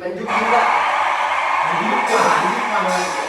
มันยุบยุบอะมันยุบกว่ายิ่งกว่าเลย